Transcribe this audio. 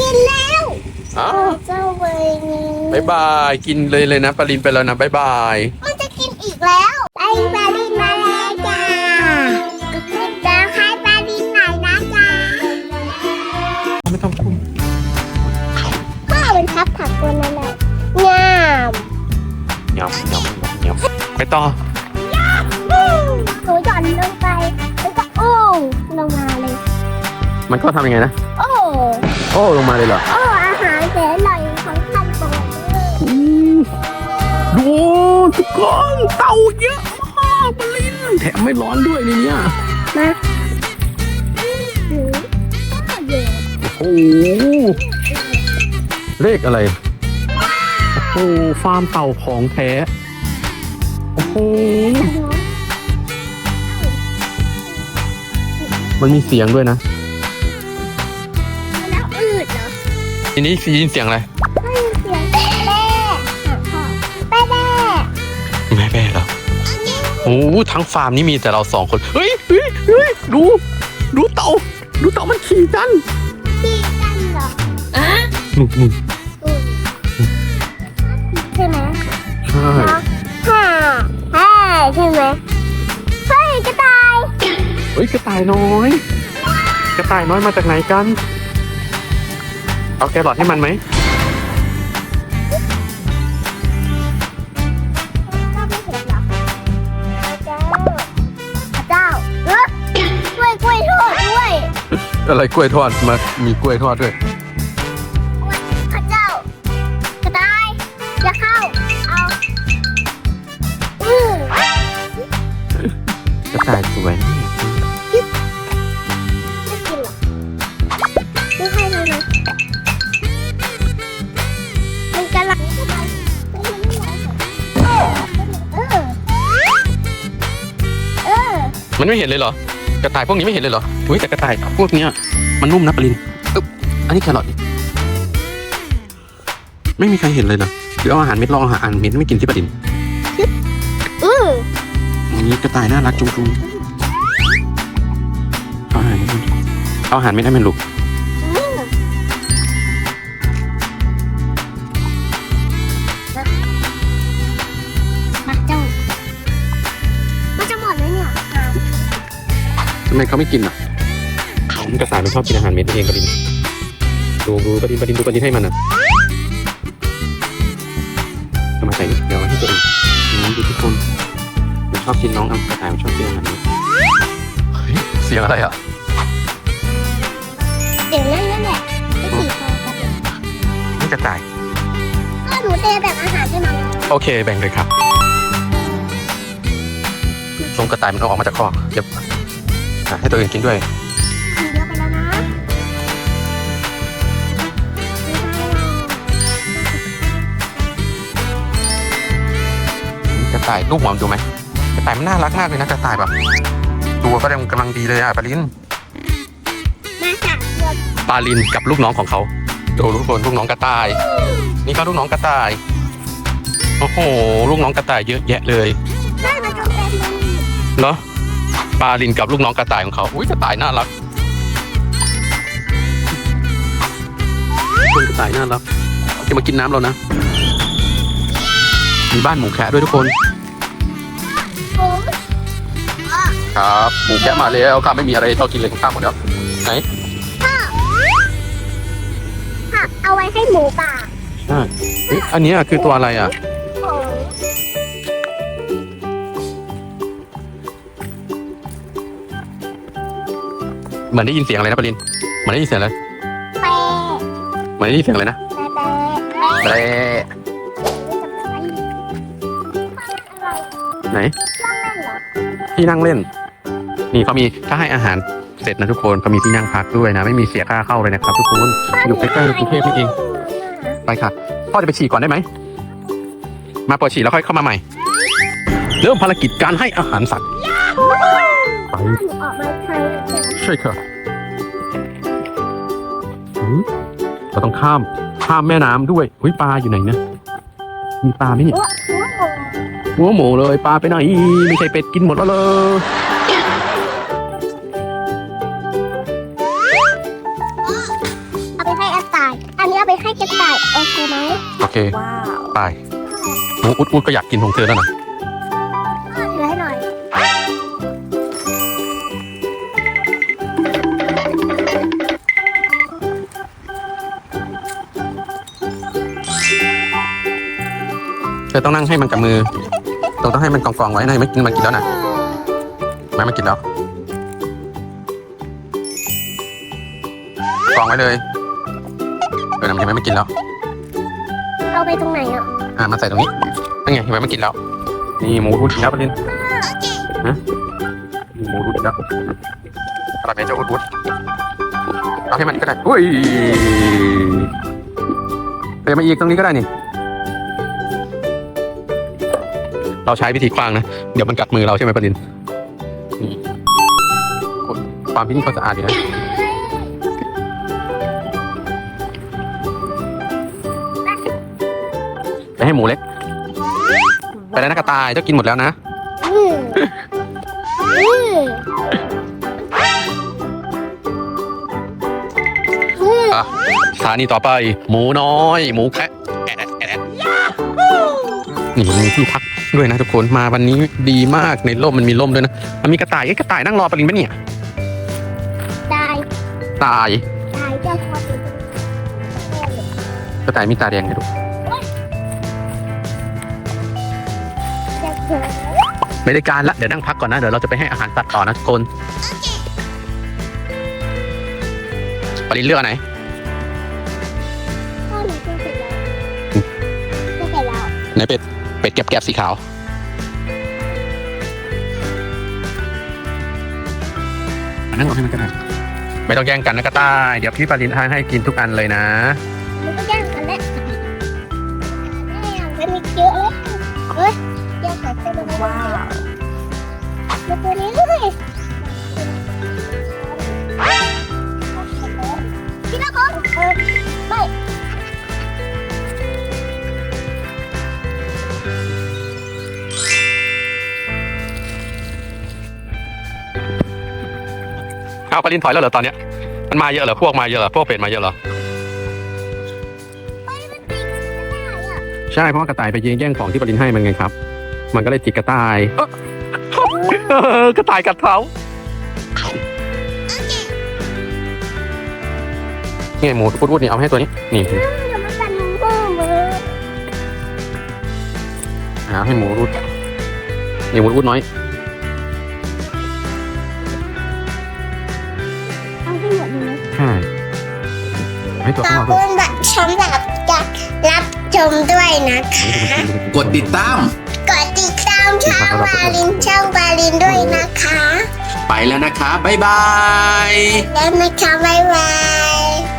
กินแล้วอ้าวเจ้าเวยนี้บายบายกินเลยเลยนะปาลินไปแล้วนะบายบายมันจะกินอีกแล้วไปปลาดินมาแล้วจ้ากดติดตามให้ปลาดินหน่อยนะจ้าไม่ต้องพูดพ่อเป็นทับผักตัวนั้นแหละงามยำยำยำไปต่อหนูหย่อนลงไปแล้วก็โอ้ลงมาเลย มันก็ทำยังไงนะโอ้โอ้ลงมาเลยเหรอโอ้อาหารแสนอร่อยของท่านโปรดเลยดูทุกคนเต่าเยอะมากปาลินแถมไม่ร้อนด้วยในเนี่ยมาหือก็เย็นโอ้โหเลขอะไรโอ้โหฟาร์มเต่าของแท้โอ้โหมันมีเสียงด้วยนะ ทีนี้ได้ยินเสียงอะไรได้ยินเสียงแม่แม่แม่แม่แม่แม่เหรอโอ้โหทั้งฟาร์มนี้มีแต่เราสองคนเฮ้ยเฮ้ยเฮ้ยดูดูเต่าดูเต่ามันขี่กันที่กันเหรอนู่นนู่นอืมใช่ไหมใช่เนาะฮ่าฮ่าใช่ไหมเฮ้ยกระต่าย เฮ้ยกระต่ายน้อย กระต่ายน้อยมาจากไหนกัน เอาแครอทให้มันไหมก็ไม่เห็นหรอกพระเจ้าพระเจ้าเออกล้วยกล้วยทอดด้วยอะไรกล้วยทอดมามีกล้วยทอดด้วย มันไม่เห็นเลยเหรอ กระต่ายพวกนี้ไม่เห็นเลยเหรออุ้ยแต่กระต่ายพวกเนี้ยมันนุ่มนะปรินอึ๊บอันนี้แครอทนี่ไม่มีใครเห็นเลยนะหรือเอาอาหารเม็ดลองอาหารเม็ดไม่กินที่ปรินอืออันนี้กระต่ายน่ารักจุงจุงเอาอาหารเม็ดมันเอาอาหารเม็ดให้มันลูก ไมเขาไม่กินอะกระต่ายมันชอบกินอาหารเม็ดเองปรินดูดูปรินปรินดูปรินให้มันอะเอามาใส่นี่เดี๋ยวเอามาให้ตัวเองอืมดูทุกคนมันชอบกินน้องเอากระต่ายมันชอบกินอาหารเม็ดเฮ้ยเสียงอะไรอะเดี๋ยวนั่นนั่นแหละไปขี่คอกันนี่กระต่ายก็หนูเทแบบอาหารให้มันโอเคแบ่งเลยครับลงกระต่ายมันเอาออกมาจากคอกเดี๋ยว อะให้ตัวเองกินด้วยกินเยอะไปแล้วนะไม่ได้หรอกกระต่ายลูกหัวมันดูไหมกระต่ายมันน่ารักมากเลยนะกระต่ายแบบตัวก็ยังกำลังดีเลยอะปาลินมาจากเดือนปาลินกับลูกน้องของเขาดูทุกคนลูกน้องกระต่าย นี่ก็ลูกน้องกระต่ายโอ้โหลูกน้องกระต่ายเยอะแยะเลย ได้มาจนเป็นมันเนาะ ปาลินกับลูกน้องกระต่ายของเขาอุ้ยกระต่ายน่ารักคุณกระต่ายน่ารักจะมากินน้ำเรานะ มีบ้านหมูแคะด้วยทุกคนผมครับหมูแคะมาแล้วข้าไม่มีอะไรต้องกินเลยของข้าหมดแล้วไหนผักเอาไว้ให้หมูป่าใช่เอ๊ะอันเนี้ยคือตัวอะไรอะ เหมือนได้ยินเสียงอะไรนะปาลินเหมือนได้ยินเสียงอะไรแปะเหมือนได้ยินเสียงอะไรนะแปะแปะแปะแปรไหน ที่นั่งเล่น นี่เขามีถ้าให้อาหารเสร็จนะทุกคนเขามีที่นั่งพักด้วยนะ ไม่มีเสียค่าเข้าเลยนะครับ ทุกคนอยู่ใกล้ๆกรุงเทพนี่เองไปค่ะพ่อจะไปฉี่ก่อนได้ไหม มาปวดฉี่แล้วค่อยเข้ามาใหม่ เริ่มภารกิจการให้อาหารสัตว์ไปออกมาใช้ใช่ค่ะหืมเราต้องข้ามข้ามแม่น้ำด้วยเฮ้ยปลาอยู่ไหนนะมีปลาไหมเนี่ยหัวหัวหมูหัวหมูเลยปลาไปไหนไม่ใช่เป็ดกินหมดแล้วเลยเอาไปให้กระต่าย อันนี้เอาไปให้กระต่ายโอเคไหมโอเคว้าวไปหมูอุดอุดก็อยากกินของเธอแล้วนะ อต้องนั่งให้มันกับมือเธอต้องให้มันกองกองๆไว้นะไม่กินมันกินแล้วนะไม่มันกินแล้วกองไว้เลยเออนะมันยังไม่กินแล้ว เอาไปตรงไหนอะอ่ามาใส่ตรงนี้นั่นไงเห็นไหมมันกินแล้ว นี่หมูรุดแล้วประเด็นฮะนี่หมูรุดแล้วอะไรไหมเจ้าอุดอุดเอาให้มันก็ได้อุ้ยเติมมาอีกตรงนี้ก็ได้นี่ เราใช้วิธีกว้างนะ เดี๋ยวมันกัดมือเราใช่ไหมประด็นความพิ้งเขาสะอาดอยู่นะไปให้หมูเล็ก ไปแล้วนะกระต่ายเจ้ากินหมดแล้วนะสถานีต่อไป หมูน้อย หมูแคะแอะแอะแอะแอะนี่มีที่พัก ด้วยนะทุกคนมาวันนี้ดีมากในร่มมันมีร่มด้วยนะมันมีกระต่ายเอ้ยกระต่ายนั่งรอปลินปะเนี่ยตายตายตายเจ้าพ่อเป็นกระต่ายมีตาแดงเลยดูเจ้าเสือไม่ได้การละเดี๋ยวนั่งพักก่อนนะเดี๋ยวเราจะไปให้อาหารสัตว์ต่อนะทุกคนปลินเลือกอันไหนพ่อหนูเจอเสร็จแล้วเจอเสร็จแล้วไหนเป็ด เป็ดแกบๆสีขาว นั่งรอให้มันก็ได้ไม่ต้องแย่งกันนะกระต่าย เดี๋ยวพี่ปลินทานให้กินทุกอันเลยนะมันก็แย่งกันแล้วแย่งกันมีเยอะเลยเฮ้ยแย่งกันเต็มเลยว้าวมาตัวนี้เลยพี่ละคนเออ เอาปลินถอยแล้วเหรอตอนเนี้ยมันมาเยอะเหรอพวกมาเยอะเหรอพวกเป็ดมาเยอะเหรอไม่มันติดไม่ได้อะใช่เพราะว่ากระต่ายไปยืนแย่งของที่ปลินให้มันไงครับ มันก็เลยจิกกระต่ายเอ้อเออกระต่ายกัดเท้านี่หมูพูดๆนี่เอาให้ตัวนี้นี่เดี๋ยวมันกันมือมือเอาให้หมูรูดนี่หมูรูดน้อย ให้ตัวขข้างอนบอกด้วยคุณแบบสำหรับการรับชมด้วยนะคะ กดติดตาม กดติดตามช่องบาลินช่องบาลินด้วยนะคะไปแล้วนะคะ บ๊ายบาย แล้วนะคะบ๊ายบาย